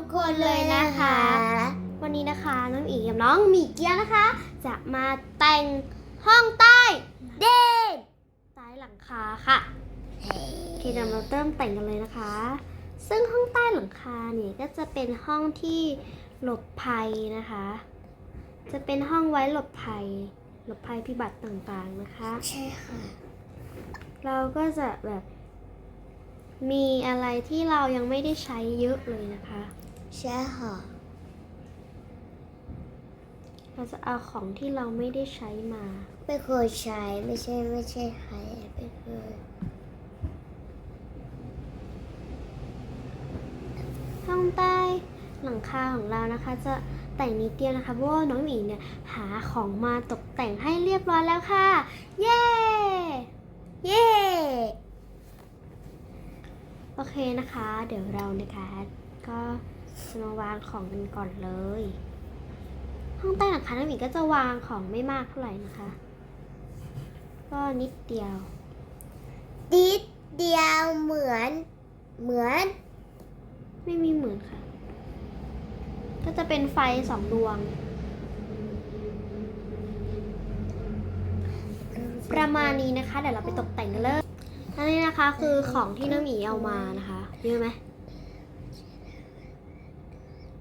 ทุกคนเลยนะคะ วันนี้นะคะน้องอีกับน้องหมีเกียนะคะ จะมาแต่งห้องใต้เด่นใต้หลังคาค่ะโอเคเดี๋ยวเราเริ่มแต่งกันเลยนะคะ ซึ่งห้องใต้หลังคาเนี่ยก็จะเป็นห้องที่หลบภัยนะคะ จะเป็นห้องไว้หลบภัย หลบภัยพิบัติต่างๆนะคะ ใช่ค่ะ เราก็จะแบบมีอะไรที่เรายังไม่ได้ใช้เยอะเลยนะคะ ใช่ค่ะ เราจะเอาของที่เราไม่ได้ใช้มา ไม่เคยใช้ไม่ใช่ไม่ใช่ใครไม่เคยห้องใต้หลังคาของเรานะคะ จะแต่งนิดเดียวนะคะเพราะว่าน้องหมีเนี่ยหาของมาตกแต่งให้เรียบร้อยแล้วค่ะ เย้เย้โอเคนะคะ เดี๋ยวเรานะคะก็ จะมาวางของกันก่อนเลย ห้องใต้หลังคาน้องหมีก็จะวางของไม่มากเท่าไหร่นะคะ ก็นิดเดียวดิดเดียวเหมือน เหมือน ไม่มีเหมือนค่ะ ก็จะเป็นไฟสองดวง ประมาณนี้นะคะ เดี๋ยวเราไปตกแต่งกันเลยอันนี้นะคะคือของที่น้องหมีเอามานะคะเยอะไหม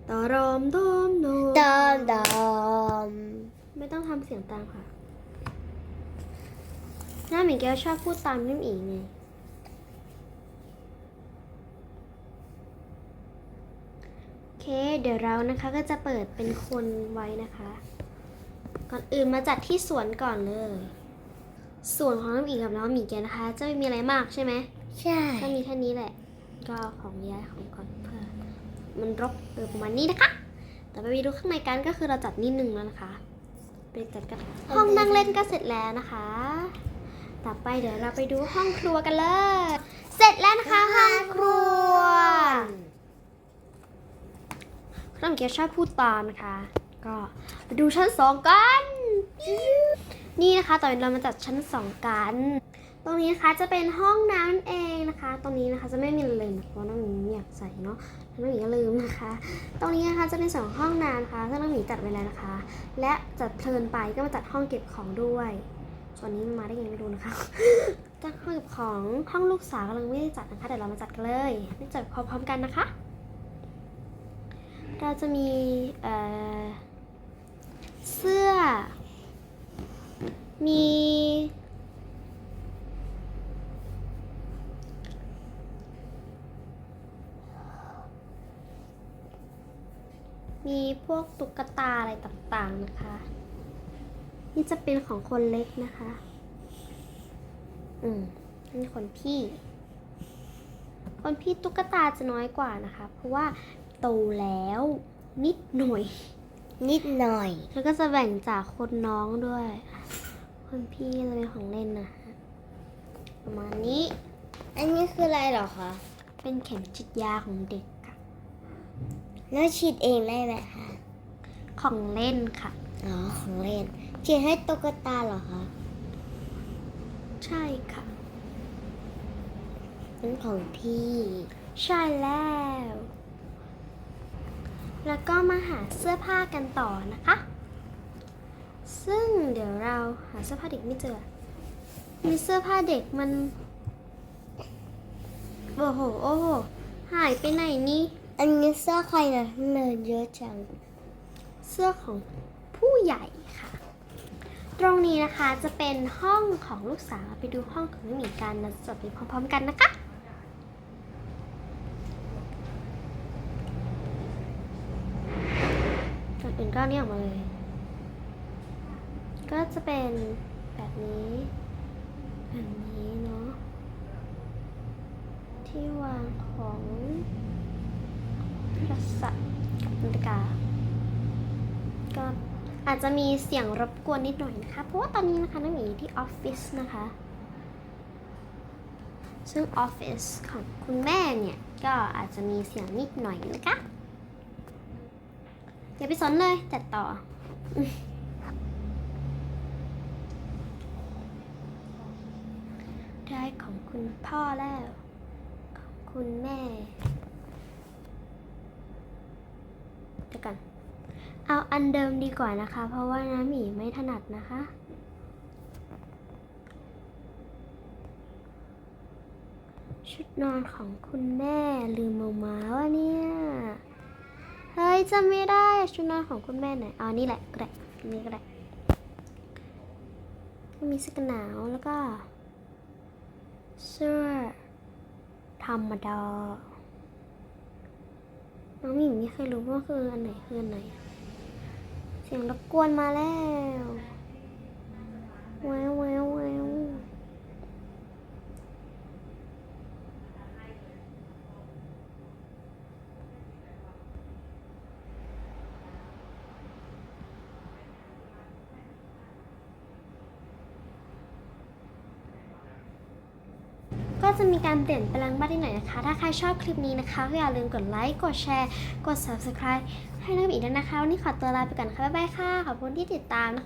ตอรอมโดมโดมดอมดอมไม่ต้องทำเสียงตามค่ะ หน้าหมีแก้วชอบพูดตามน้ำอีไงโอเค เดี๋ยวเรานะคะก็จะเปิดเป็นคนไว้นะคะ ก่อนอื่นมาจัดที่สวนก่อนเลย ส่วนของน้ำอีกับน้องหมีแกวนะคะ จะไม่มีอะไรมากใช่ไหม ใช่ ก็มีแค่นี้แหละ ก็เอาของย้ายของก่อนเพื่อ มันรกเออประมาณนี้นะคะ แต่ไปดูข้างในกันก็คือเราจัดนิดนึงแล้วนะคะไปจัดกันห้องนั่งเล่นก็เสร็จแล้วนะคะ ต่อไปเดี๋ยวเราไปดูห้องครัวกันเลย เสร็จแล้วนะคะห้องครัวคร่ำเกียร์ชอบพูดตามนะคะ ก็ไปดูชั้นสองกัน นี่นะคะตอนนี้เรามาจัดชั้นสองกัน ตรงนี้นะคะจะเป็นห้องน้ำนั่นเองนะคะ ตรงนี้นะคะจะไม่มีอะไรเลยนะเพราะน้องหมีไม่อยากใส่เนาะน้องหมีก็ลืมนะคะ ตรงนี้นะคะจะเป็นสองห้องน้ำนะคะซึ่งน้องหมีจัดไว้แล้วนะคะ และจัดเพลินไปก็มาจัดห้องเก็บของด้วยส่วนนี้มันมาได้ยังไงไม่รู้นะคะจัดห้องเก็บของห้องลูกสาวกำลังไม่ได้จัดนะคะเดี๋ยวเรามาจัดกันเลยนี่จัดพร้อมๆกันนะคะ เราจะมีเอ่อเสื้อ มี มีพวกตุ๊กตาอะไรต่างๆนะคะ นี่จะเป็นของคนเล็กนะคะ อืมนี่คนพี่ คนพี่ตุ๊กตาจะน้อยกว่านะคะ เพราะว่าโตแล้วนิดหน่อย นิดหน่อย แล้วก็จะแบ่งจากคนน้องด้วย คนพี่จะเป็นของเล่นนะคะประมาณนี้ อันนี้คืออะไรเหรอคะ เป็นเข็มฉีดยาของเด็กค่ะ แล้วฉีดเองได้ไหมคะของเล่นค่ะ อ๋อ ของเล่นฉีดให้ตุ๊กตาเหรอคะ ใช่ค่ะเป็นของพี่ ใช่แล้ว แล้วก็มาหาเสื้อผ้ากันต่อนะคะ ซึ่งเดี๋ยวเราหาเสื้อผ้าเด็กไม่เจอ มีเสื้อผ้าเด็กมัน โอ้โห โอ้โห หายไปไหนนี่ อันนี้เสื้อใครนะทำไมันเยอะจัง เสื้อของผู้ใหญ่ค่ะ ตรงนี้นะคะจะเป็นห้องของลูกสาว ไปดูห้องของน้องหมีกันเราจะจดไปพร้อมๆกันนะคะก่อนอื่นก็เอานี่ออกมาเลย ก็จะเป็นแบบนี้แบบนี้เนาะ ที่วางของ โทรศัพท์กับนาฬิกา ก็อาจจะมีเสียงรบกวนนิดหน่อยนะคะ เพราะว่าตอนนี้นะคะน้องหมีที่ออฟฟิศนะคะ ซึ่งออฟฟิศของคุณแม่เนี่ย ก็อาจจะมีเสียงนิดหน่อยนะคะอย่าไปสนเลยจัดต่อได้ของคุณพ่อแล้ว ของคุณแม่ เอาอันเดิมดีกว่านะคะ เพราะว่าน้ำหมีไม่ถนัดนะคะ ชุดนอนของคุณแม่ลืมเอามาว่าเนี่ยเฮ้ยจำไม่ได้ชุดนอนของคุณแม่ไหนเอนี่แหละก็ได้อันนี่ก็ได้มีเสื้อกันหนาวแล้วก็ เสื้อธรรมดาน้องหมิงไม่เคยรู้ว่าคืออันไหนคืออันไหน เสียงรบกวนมาแล้วแววแววแววก็จะมีการเปลี่ยนแปลงบ้างนิดหน่อยนะคะ ถ้าใครชอบคลิปนี้นะคะก็อย่าลืมกดไลค์ กดแชร์ กด subscribe ให้น้องหมีด้วยนะคะ วันนี้ขอตัวลาไปก่อนค่ะ บ๊ายบายค่ะ ขอบคุณที่ติดตามนะคะ